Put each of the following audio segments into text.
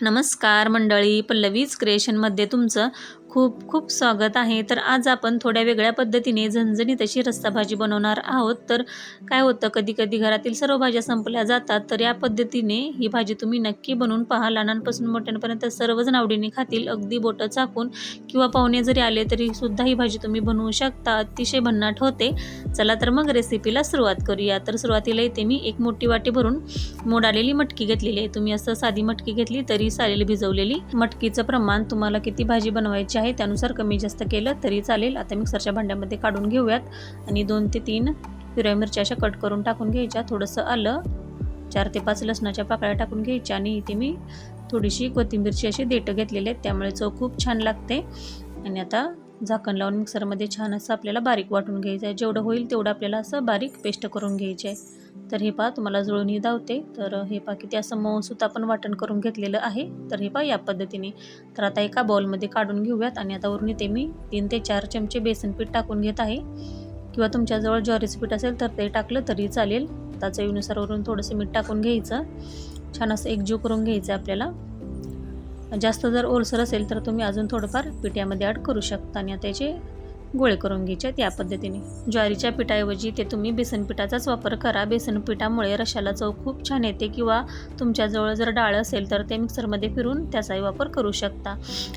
नमस्कार मंडळी पल्लवीज क्रिएशनमध्ये तुमचं खूप खूप स्वागत आहे. तर आज आपण थोड्या वेगळ्या पद्धतीने झणझणीत अशी रस्सा भाजी बनवणार आहोत. तर काय होतं कधी कधी घरातील सर्व भाज्या संपल्या जातात तर या पद्धतीने ही भाजी तुम्ही नक्की बनवून पहा. लहानांपासून मोठ्यांपर्यंत सर्वजण आवडीने खातील. अगदी बोटं चाकून किंवा पाहुणे जरी आले तरी सुद्धा ही भाजी तुम्ही बनवू शकता. अतिशय भन्नाट होते. चला तर मग रेसिपीला सुरुवात करूया. तर सुरुवातीला इथे मी एक मोठी वाटी भरून मोड आलेली मटकी घेतलेली आहे. तुम्ही असं साधी मटकी घेतली तरी चालेल भिजवलेली. मटकीचं प्रमाण तुम्हाला किती भाजी बनवायची आहे त्यानुसार कमी जास्त केलं तरी चालेल. आता मिक्सरच्या भांड्यामध्ये काढून घेऊयात. आणि दोन ते तीन हिरव्या मिरच्या अशा कट करून टाकून घ्यायच्या. थोडंसं आलं चार ते पाच लसणाच्या पाकळ्या टाकून घ्यायच्या. आणि इथे मी थोडीशी कोथिंबीरची अशी देठं घेतलेली आहेत. त्यामुळे चव खूप छान लागते. आणि आता झाकण लावून मिक्सरमध्ये छान असं आपल्याला बारीक वाटून घ्यायचं आहे. जेवढं होईल तेवढं आपल्याला असं बारीक पेस्ट करून घ्यायची आहे. तर हे पहा तुम्हाला जुळणी धावते. तर हे पहा किती असं मऊसुद्धा आपण वाटण करून घेतलेलं आहे. तर हे पहा या पद्धतीने. तर आता एका बॉलमध्ये काढून घेऊयात आणि आता वरून इथे मी तीन ते चार चमचे बेसन पीठ टाकून घेत आहे. किंवा तुमच्याजवळ ज्वारीचं पीठ असेल तर ते टाकलं तरी चालेल. त्याचं चवीनुसार वरून थोडंसं मीठ टाकून घ्यायचं. छान असं एकजीव करून घ्यायचं आपल्याला. जास्त जर ओलसर असेल तर तुम्ही अजून थोडंफार पिठ्यामध्ये ॲड करू शकता आणि आता याचे गोळे करून घ्यायच्यात या पद्धतीने. ज्वारीच्या पिठाऐवजी ते तुम्ही बेसन पिठाचाच वापर करा. बेसन पिठामुळे रशाला चव खूप छान येते किंवा तुमच्याजवळ जर डाळ असेल तर ते मिक्सरमध्ये फिरून त्याचाही वापर करू शकता.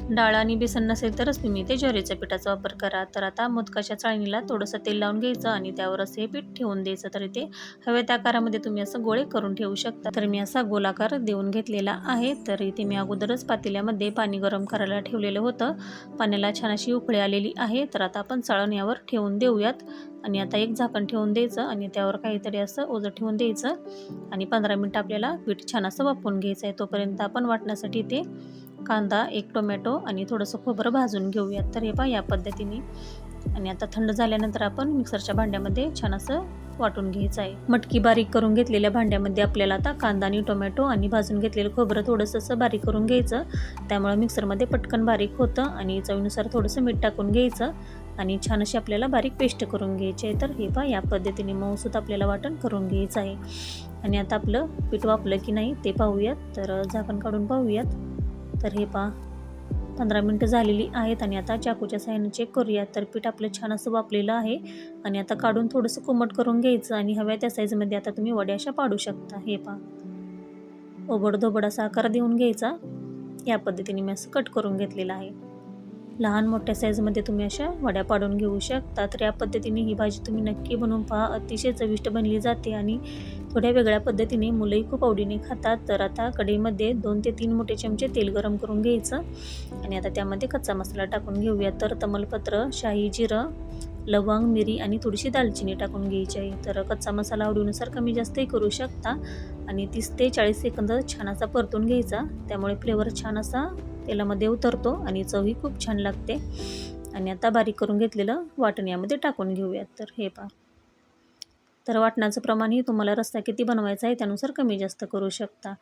डाळ आणि बेसन नसेल तरच तुम्ही ते ज्वारीच्या पिठाचा वापर करा. तर आता मोदकाच्या चाळणीला थोडंसं तेल लावून घ्यायचं आणि त्यावर असं हे पीठ ठेवून द्यायचं. तर ते हव्या त्या आकारामध्ये तुम्ही असं गोळे करून ठेवू शकता. तर मी असा गोलाकार देऊन घेतलेला आहे. तर इथे मी अगोदरच पातेल्यामध्ये पाणी गरम करायला ठेवलेलं होतं. पाण्याला छान अशी उकळी आलेली आहे. तर आता आपण चाळण यावर ठेवून देऊयात. आणि आता एक झाकण ठेवून द्यायचं आणि त्यावर काहीतरी असं ओझं ठेवून द्यायचं. आणि पंधरा मिनटं आपल्याला पीठ छान असं वापरून घ्यायचं आहे. तोपर्यंत आपण वाटण्यासाठी ते कांदा एक टोमॅटो आणि थोडंसं खोबरं भाजून घेऊयात. तर हे पहा या पद्धतीने. आणि आता थंड झाल्यानंतर आपण मिक्सरच्या भांड्यामध्ये छान असं वाटून घ्यायचं आहे. मटकी बारीक करून घेतलेल्या भांड्यामध्ये आपल्याला आता कांदा आणि टोमॅटो आणि भाजून घेतलेलं खोबरं थोडंसं असं बारीक करून घ्यायचं. त्यामुळे मिक्सरमध्ये पटकन बारीक होतं आणि चवीनुसार थोडंसं मीठ टाकून घ्यायचं. आणि छान अशी आपल्याला बारीक पेस्ट करून घ्यायची आहे. तर हे पहा या पद्धतीने मऊसूत आपल्याला वाटण करून घ्यायचं आहे. आणि आता आपलं पीठ वापलं की नाही ते पाहूयात. तर झाकण काढून पाहूयात तर हे पहा पंधरा मिनटं झालेली आहेत आणि आता चाकूच्या साह्याने चेक करूयात. तर पीठ आपलं छान असं वापलेलं आहे. आणि आता काढून थोडंसं कोमट करून घ्यायचं आणि हव्या त्या साईजमध्ये आता तुम्ही वड्या अशा पाडू शकता. हे पहा ओबडधोबड असा आकार देऊन घ्यायचा. या पद्धतीने मी असं कट करून घेतलेलं आहे. लहान मोठ्या साईजमध्ये तुम्ही अशा वड्या पाडून घेऊ शकता. तर या पद्धतीने ही भाजी तुम्ही नक्की बनवून पहा. अतिशय चविष्ट बनली जाते आणि थोड्या वेगळ्या पद्धतीने मुलंही खूप आवडीने खातात. तर आता कढईमध्ये दोन ते तीन मोठे चमचे तेल गरम करून घ्यायचं आणि आता त्यामध्ये कच्चा मसाला टाकून घेऊया. तर तमलपत्र शाही जिरं लवंग मिरी आणि थोडीशी दालचिनी टाकून घ्यायची आहे. तर कच्चा मसाला आवडीनुसार कमी जास्तही करू शकता आणि तीस ते चाळीस सेकंद छान असा परतून घ्यायचा. त्यामुळे फ्लेवर छान असा तेलामध्ये उतरतो आणि चवही खूप छान लागते. आणि आता बारीक करून घेतलेलं वाटण यामध्ये टाकून घेऊयात. तर हे पहा. तर वाटणाचं प्रमाणही तुम्हाला रस्ता किती बनवायचा आहे त्यानुसार कमी जास्त करू शकता.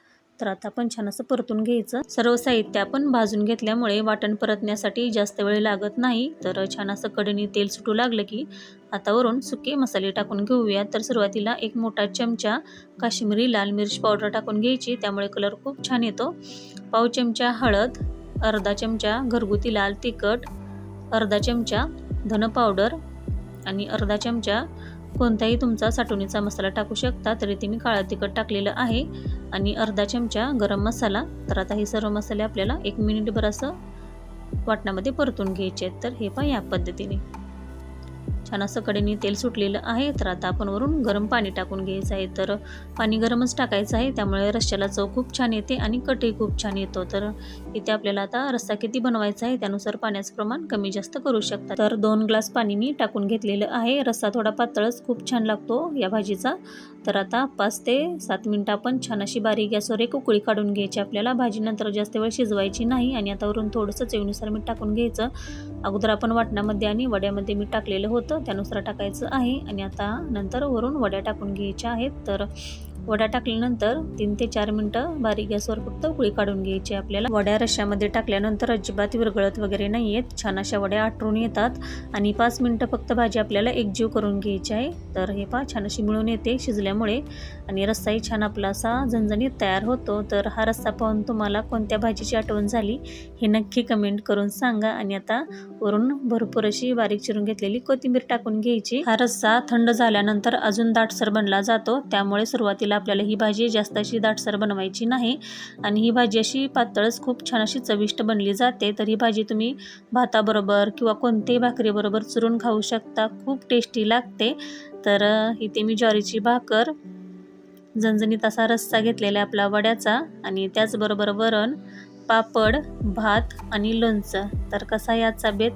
तर आता आपण छान असं परतून घ्यायचं. सर्व साहित्य आपण भाजून घेतल्यामुळे वाटण परतण्यासाठी जास्त वेळ लागत नाही. तर छान असं कडणी तेल सुटू लागलं की आता वरून सुके मसाले टाकून घेऊया तर सुरुवातीला एक मोठा चमचा काश्मीरी लाल मिरची पावडर टाकून घ्यायची. त्यामुळे कलर खूप छान येतो. पाव चमचा हळद अर्धा चमचा घरगुती लाल तिखट अर्धा चमचा धन पावडर आणि अर्धा चमचा कोणताही तुमचा साठवणीचा मसाला टाकू शकता तरी ते मी काळं तिखट टाकलेलं आहे. आणि अर्धा चमचा गरम मसाला तर आता हे सर्व मसाले आपल्याला एक मिनिटभर असं वाटणामध्ये परतून घ्यायचे आहेत. तर हे पण या पद्धतीने. छान असं कडेने तेल सुटलेलं आहे. तर आता आपण वरून गरम पाणी टाकून घ्यायचं आहे. तर पाणी गरमच टाकायचं आहे. त्यामुळे रश्श्याला चव खूप छान येते आणि कटही खूप छान येतो. तर इथे आपल्याला आता रस्सा किती बनवायचा आहे त्यानुसार पाण्याचं प्रमाण कमी जास्त करू शकता. तर दोन ग्लास पाणी मी टाकून घेतलेलं आहे. रस्सा थोडा पातळच खूप छान लागतो या भाजीचा. तर आता पाच ते सात मिनटं आपण छान अशी बारीक गॅसवर एक उकळी काढून घ्यायची. आपल्याला भाजीनंतर जास्त वेळ शिजवायची नाही आणि आता वरून थोडंसं चवीनुसार मीठ टाकून घ्यायचं. अगोदर आपण वाटणामध्ये आणि वड्यामध्ये मीठ टाकलेलं होतं त्यानुसार टाकायचं आहे. आणि आता नंतर वरून वड्या टाकून घ्यायच्या आहेत. तर वड्या टाकल्यानंतर तीन ते चार मिनटं बारीक गॅसवर फक्त उकळी काढून घ्यायची. आपल्याला वड्या रश्श्यामध्ये टाकल्यानंतर अजिबात विरगळत वगैरे नाही आहेत छान अशा वड्या आटरून येतात आणि पाच मिनटं फक्त भाजी आपल्याला एकजीव करून घ्यायची आहे. तर हे पहा छान अशी मिळून येते शिजल्यामुळे आणि रस्साही छान आपला असा झणझणीत तयार होतो. तर हा रस्सा पाहून तुम्हाला कोणत्या भाजीची आठवण झाली हे नक्की कमेंट करून सांगा आणि आता वरून भरपूर अशी बारीक चिरून घेतलेली कोथिंबीर टाकून घ्यायची. हा रस्सा थंड झाल्यानंतर अजून दाटसर बनला जातो. त्यामुळे सुरुवातीला आपल्याला ही भाजी जास्त अशी दाटसर बनवायची नाही. आणि ही भाजी अशी पातळच खूप छान अशी चविष्ट बनली जाते. तर ही भाजी तुम्ही भाताबरोबर किंवा कोणत्याही भाकरीबरोबर चुरून खाऊ शकता. खूप टेस्टी लागते. तर इथे मी ज्वारीची भाकर झणझणीत असा रस्सा घेतलेला आहे आपला वड्याचा. आणि त्याचबरोबर वरण पापड भात आणि लोणचं. तर कसा याचा बेत?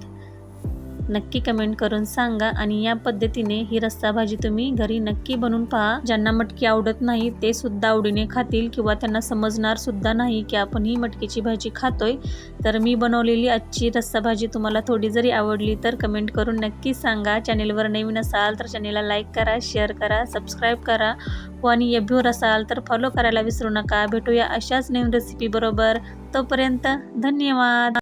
नक्की कमेंट करून सांगा आणि या पद्धतीने ही रस्सा भाजी तुम्ही घरी नक्की बनवून पहा. ज्यांना मटकी आवडत नाही ते सुद्धा आवडीने खातील किंवा त्यांना समजणार सुद्धा नाही की आपण ही मटकीची भाजी खातोय. तर मी बनवलेली आजची रस्सा भाजी तुम्हाला थोडी जरी आवडली तर कमेंट करून नक्की सांगा. चॅनेलवर नवीन असाल तर चॅनेलला लाईक करा शेअर करा सबस्क्राईब करा. व आणि एभ्यूर असाल तर फॉलो करायला विसरू नका. भेटूया अशाच नवीन रेसिपी बरोबर. तोपर्यंत धन्यवाद.